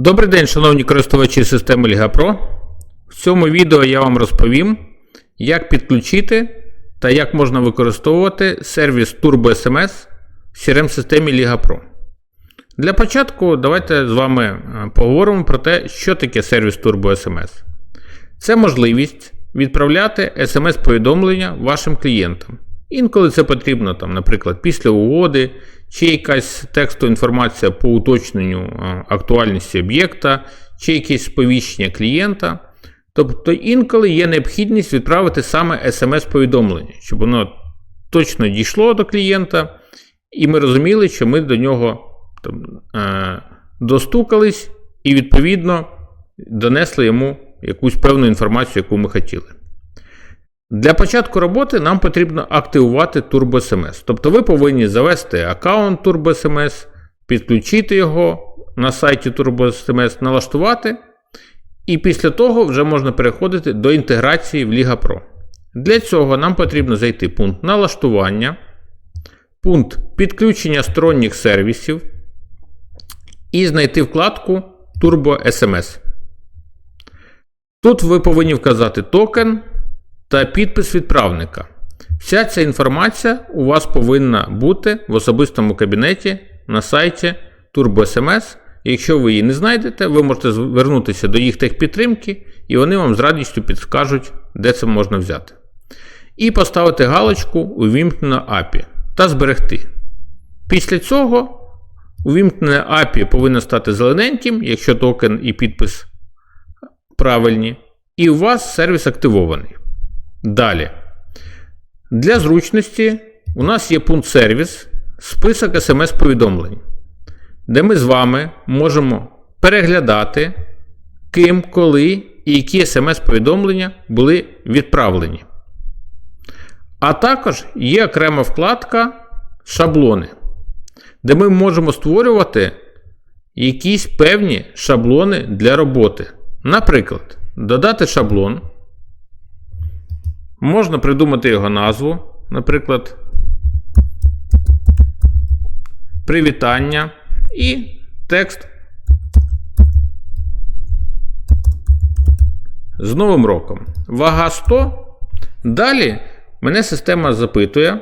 Добрий день, шановні користувачі системи Liga Pro. В цьому відео я вам розповім, як підключити та як можна використовувати сервіс TurboSMS в CRM-системі Liga Pro. Для початку давайте з вами е, поговоримо про те, що таке сервіс TurboSMS. Це можливість відправляти SMS-повідомлення вашим клієнтам. Інколи це потрібно, там, наприклад, після угоди, чи якась текстова інформація по уточненню е, актуальності об'єкта, чи якесь сповіщення клієнта. Тобто інколи є необхідність відправити саме SMS-повідомлення, щоб воно точно дійшло до клієнта, і ми розуміли, що ми до нього там, е, достукались і, відповідно, донесли йому якусь певну інформацію, яку ми хотіли. Для початку роботи нам потрібно активувати TurboSMS. Тобто ви повинні завести аккаунт TurboSMS, підключити його на сайті TurboSMS, налаштувати. І після того вже можна переходити до інтеграції в Liga Pro. Для цього нам потрібно зайти в пункт налаштування, пункт підключення сторонніх сервісів і знайти вкладку TurboSMS. Тут ви повинні вказати токен та підпис відправника. Вся ця інформація у вас повинна бути в особистому кабінеті на сайті TurboSMS. Якщо ви її не знайдете, ви можете звернутися до їх техпідтримки, і вони вам з радістю підскажуть, де це можна взяти. І поставити галочку Увімкнено API та зберегти. Після цього увімкнене API повинно стати зелененьким, якщо токен і підпис правильні, і у вас сервіс активований. Далі. Для зручності у нас є пункт сервіс, список смс-повідомлень, де ми з вами можемо переглядати, ким, коли і які смс-повідомлення були відправлені. А також є окрема вкладка Шаблони, де ми можемо створювати якісь певні шаблони для роботи. Наприклад, додати шаблон. Можна придумати його назву, наприклад, привітання і текст. З Новим роком. Вага 100. Далі мене система запитує,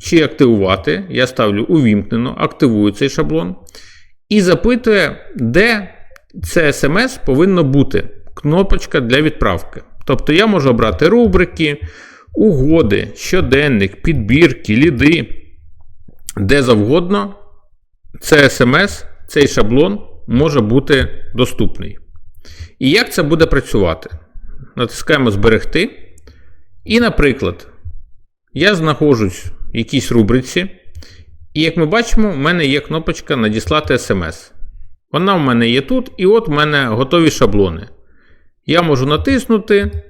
чи активувати. Я ставлю увімкнено, активую цей шаблон. І запитує, де це смс повинно бути. Кнопочка для відправки. Тобто я можу обрати рубрики, угоди, щоденник, підбірки, ліди, де завгодно це смс, цей шаблон може бути доступний. І як це буде працювати? Натискаємо Зберегти. І, наприклад, я знаходжусь в якійсь рубриці, і як ми бачимо, в мене є кнопочка Надіслати смс. Вона в мене є тут, і от в мене готові шаблони. Я можу натиснути.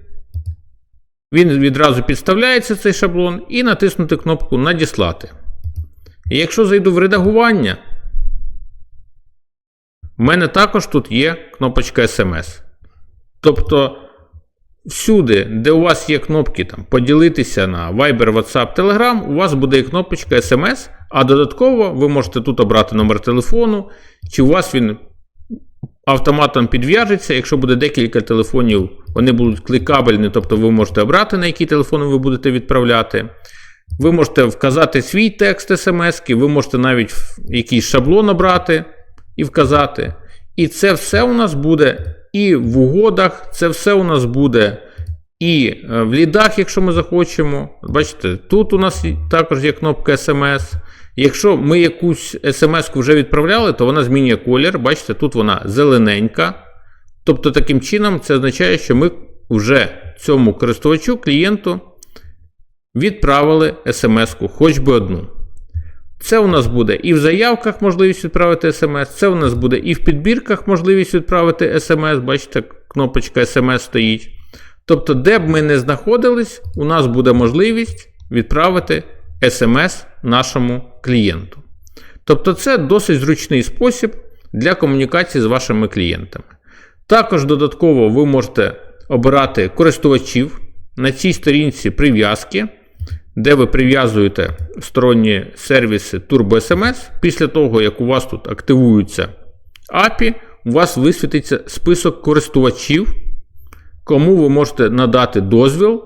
Він відразу підставляється цей шаблон, і натиснути кнопку Надіслати. І якщо зайду в редагування, в мене також тут є кнопочка SMS. Тобто, всюди, де у вас є кнопки там, поділитися на Viber, WhatsApp, Telegram, у вас буде і кнопочка SMS, а додатково ви можете тут обрати номер телефону, чи у вас він автоматом підв'яжеться. Якщо буде декілька телефонів, вони будуть кликабельні, тобто ви можете обрати, на які телефони ви будете відправляти. Ви можете вказати свій текст смс, ви можете навіть якийсь шаблон обрати і вказати. І це все у нас буде і в угодах, це все у нас буде і е, в лідах, якщо ми захочемо. Бачите, тут у нас також є кнопка смс. Якщо ми якусь смс-ку вже відправляли, то вона змінює колір. Бачите, тут вона зелененька. Тобто, таким чином, це означає, що ми вже цьому користувачу, клієнту відправили смс-ку, хоч би одну. Це у нас буде і в заявках можливість відправити смс, це у нас буде і в підбірках можливість відправити смс. Бачите, кнопочка смс стоїть. Тобто, де б ми не знаходились, у нас буде можливість відправити смс нашому клієнту. Тобто, це досить зручний спосіб для комунікації з вашими клієнтами. Також додатково ви можете обирати користувачів на цій сторінці прив'язки, де ви прив'язуєте сторонні сервіси TurboSMS. Після того, як у вас тут активуються API, у вас висвітиться список користувачів, кому ви можете надати дозвіл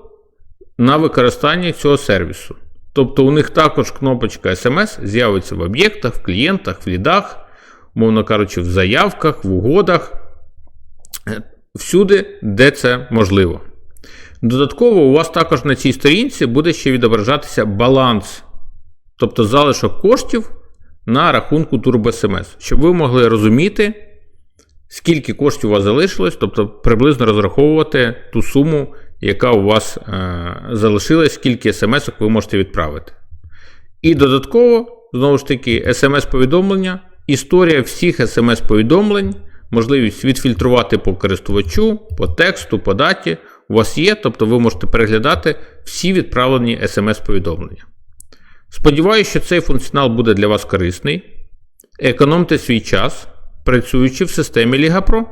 на використання цього сервісу. Тобто у них також кнопочка SMS з'явиться в об'єктах, в клієнтах, в лідах, умовно кажучи, в заявках, в угодах, е, всюди, де це можливо. Додатково, у вас також на цій сторінці буде ще відображатися баланс, тобто залишок коштів на рахунку TurboSMS, щоб ви могли розуміти, скільки коштів у вас залишилось, тобто приблизно розраховувати ту суму, яка у вас е, залишилась, скільки смс ви можете відправити. І додатково, знову ж таки, смс-повідомлення, історія всіх смс-повідомлень, можливість відфільтрувати по користувачу, по тексту, по даті у вас є, тобто ви можете переглядати всі відправлені смс-повідомлення. Сподіваюся, що цей функціонал буде для вас корисний. Економте свій час, працюючи в системі Liga Pro.